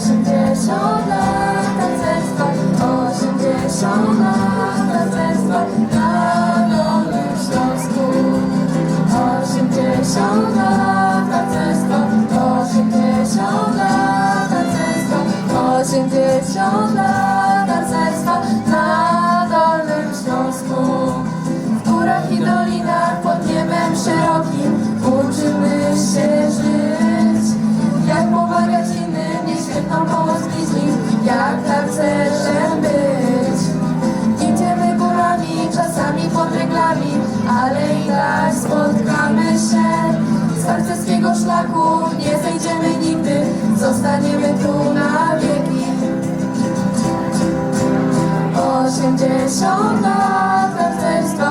80 lat tancerstwa, 80 lat tancerstwa na Dolnym Śląsku. 80 lat tancerstwa, 80 lat tancerstwa, 80 lat świetną pomoc bliźnim, jak harcerzem być. Idziemy górami, czasami pod reglami, ale i tak spotkamy się. Z harcerskiego szlaku nie zejdziemy nigdy, zostaniemy tu na wieki. 80 lat harcerstwa,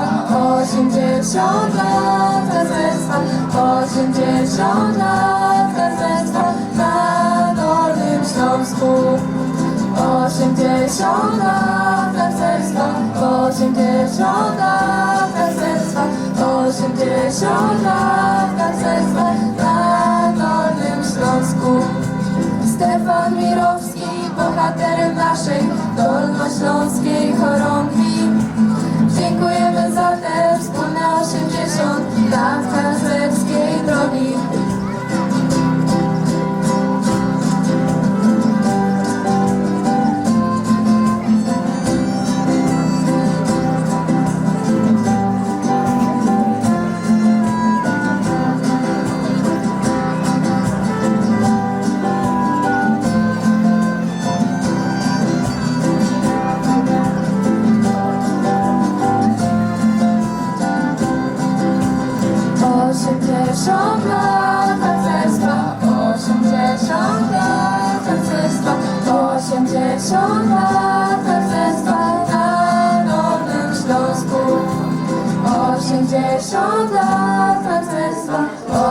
80 lat harcerstwa, 80 lat 80 lat harcerstwa, 80 lat harcerstwa, 80 lat harcerstwa na Dolnym Śląsku. Stefan Mirowski, bohaterem naszej dolnośląskiej. Osiemdziesiąt lat harcerstwa.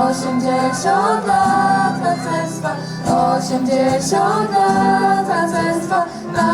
Osiemdziesiąt lat harcerstwa, osiemdziesiąt lat harcerstwa, na